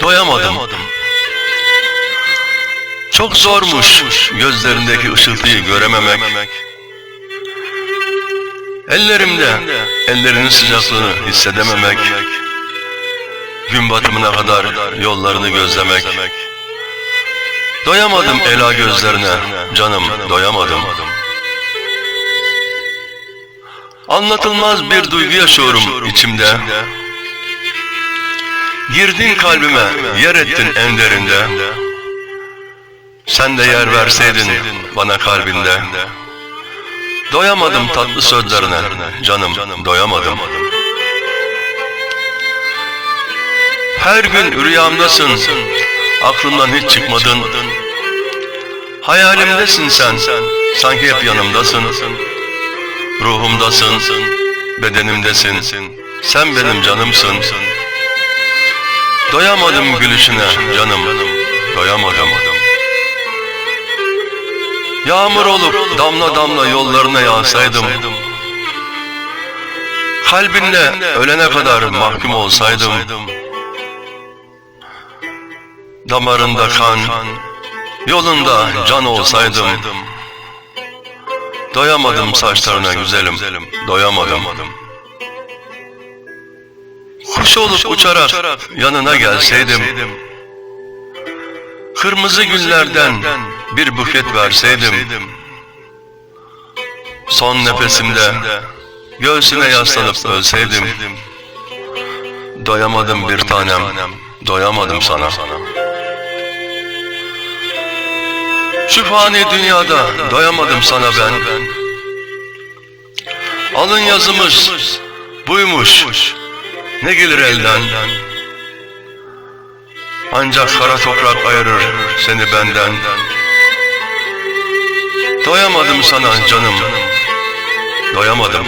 Doyamadım. Çok zormuş gözlerindeki ışıltıyı görememek. Ellerimde ellerinin sıcaklığını hissedememek. Gün batımına kadar yollarını gözlemek. Doyamadım ela gözlerine canım doyamadım. Anlatılmaz bir duygu yaşıyorum içimde. Girdin kalbime, yer ettin en derinde. Sen de yer verseydin bana kalbinde. Doyamadım tatlı sözlerine, canım doyamadım. Her gün rüyamdasın, aklımdan hiç çıkmadın. Hayalimdesin sen, sanki hep yanımdasın. Ruhumdasın, bedenimdesin, sen benim canımsın. Doyamadım gülüşüne canım, doyamadım. Yağmur olup damla damla yollarına yağsaydım, kalbinde ölene kadar mahkum olsaydım, damarında kan, yolunda can olsaydım, doyamadım saçlarına güzelim, doyamadım. Kuş olup uçarak yanına gelseydim, kırmızı güllerden bir buket verseydim, son nefesimde göğsüne yaslanıp ölseydim, doyamadım bir tanem, doyamadım sana. Şu fani dünyada doyamadım sana ben. Alın yazımız buymuş, ne gelir elden. Ancak kara toprak ayırır seni benden. Doyamadım sana canım, doyamadım.